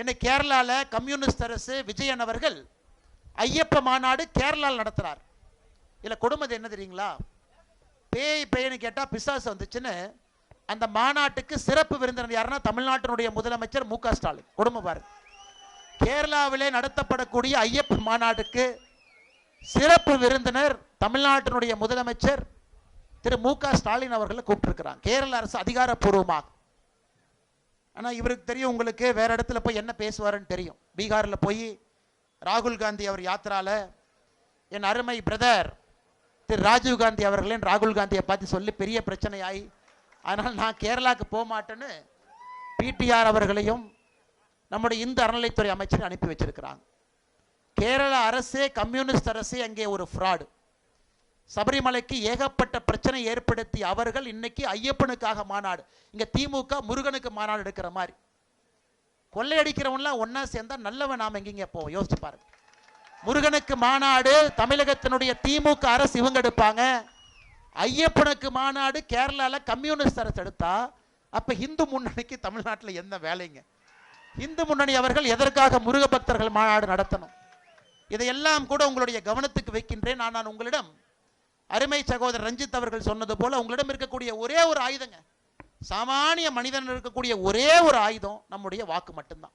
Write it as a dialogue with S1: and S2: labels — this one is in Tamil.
S1: இன்னைக்கு கேரளாவில் கம்யூனிஸ்ட் அரசு விஜயன் அவர்கள் ஐயப்ப மாநாடு கேரளாவில் நடத்துகிறார் இல்ல கொடுமது என்ன தெரியுங்களா? பேய் பேய்னு கேட்டால் பிசாசு வந்துச்சுன்னு அந்த மாநாட்டுக்கு சிறப்பு விருந்தினர் யாருன்னா தமிழ்நாட்டினுடைய முதலமைச்சர் மு க ஸ்டாலின். கொடுமை பாருங்க கேரளாவிலே நடத்தப்படக்கூடிய ஐயப்ப மாநாட்டுக்கு சிறப்பு விருந்தினர் தமிழ்நாட்டினுடைய முதலமைச்சர் திரு மு க ஸ்டாலின் அவர்களை கூப்பிட்டுருக்கிறாங்க. கேரள அரசு அதிகாரப்பூர்வமாக. ஆனால் இவருக்கு தெரியும் உங்களுக்கு வேற இடத்துல போய் என்ன பேசுவாருன்னு தெரியும். பீகாரில் போய் ராகுல் காந்தி அவர் யாத்திரால என் அருமை பிரதர் திரு ராஜீவ் காந்தி அவர்களேன் ராகுல் காந்தியை பார்த்து சொல்லி பெரிய பிரச்சனையாகி அதனால் நான் கேரளாவுக்கு போக மாட்டேன்னு பிடிஆர் அவர்களையும் நம்முடைய இந்து அறநிலைத்துறை அமைச்சர் அனுப்பி வச்சிருக்கிறாங்க. கேரள அரசே கம்யூனிஸ்ட் அரசே அங்கே ஒரு ஃப்ராடு. சபரிமலைக்கு ஏகப்பட்ட பிரச்சனை ஏற்படுத்தி அவர்கள் இன்னைக்கு ஐயப்பனுக்காக மாநாடு. இங்கே திமுக முருகனுக்கு மாநாடு எடுக்கிற மாதிரி. கொள்ளையடிக்கிறவன்லாம் ஒன்றா சேர்ந்தா நல்லவன் நாம எங்கேங்க போவோம்? யோசிச்சு பாருங்க. முருகனுக்கு மாநாடு தமிழகத்தினுடைய திமுக அரசு இவங்க எடுப்பாங்க. ஐயப்பனுக்கு மாநாடு கேரளாவில் கம்யூனிஸ்ட் அரசு எடுத்தா அப்போ இந்து முன்னணிக்கு தமிழ்நாட்டில் என்ன வேலைங்க? இந்து முன்னணி அவர்கள் எதற்காக முருக பக்தர்கள் மாநாடு நடத்தணும்? இதையெல்லாம் கூட உங்களுடைய கவனத்துக்கு வைக்கின்றேன். நான் நான் உங்களிடம் அருமை சகோதரர் ரஞ்சித் அவர்கள் சொன்னது போல உங்களிடம் இருக்கக்கூடிய ஒரே ஒரு ஆயுதங்க. சாமானிய மனிதன் இருக்கக்கூடிய ஒரே ஒரு ஆயுதம் நம்முடைய வாக்கு மட்டும்தான்.